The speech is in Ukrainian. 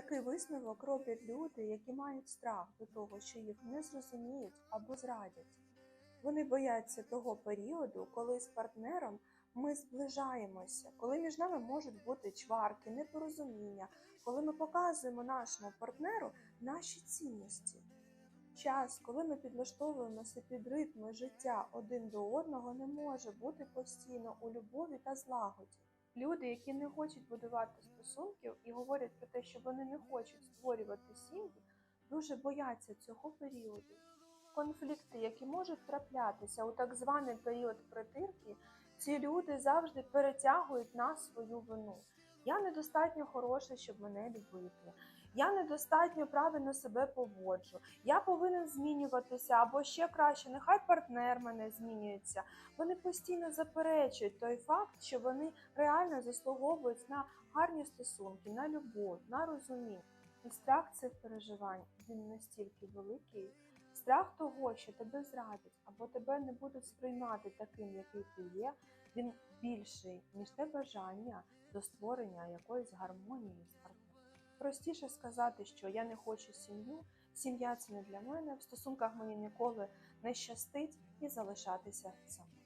Такий висновок роблять люди, які мають страх до того, що їх не зрозуміють або зрадять. Вони бояться того періоду, коли з партнером ми зближаємося, коли між нами можуть бути чварки, непорозуміння, коли ми показуємо нашому партнеру наші цінності. Час, коли ми підлаштовуємося під ритми життя один до одного, не може бути постійно у любові та злагоді. Люди, які не хочуть будувати стосунків і говорять про те, що вони не хочуть створювати сім'ї, дуже бояться цього періоду. Конфлікти, які можуть траплятися у так званий період притирки, ці люди завжди перетягують на свою вину. Я недостатньо хороша, щоб мене любити. Я недостатньо правильно себе поводжу. Я повинен змінюватися або ще краще, нехай партнер мене змінюється. Вони постійно заперечують той факт, що вони реально заслуговують на гарні стосунки, на любов, на розуміння. І страх цих переживань він настільки великий. Страх того, що тебе зрадять або тебе не будуть сприймати таким, який ти є, він більший, ніж те бажання до створення якоїсь гармонії з партнером. Простіше сказати, що я не хочу сім'ю, сім'я це не для мене, в стосунках мені ніколи не щастить і залишатися самим.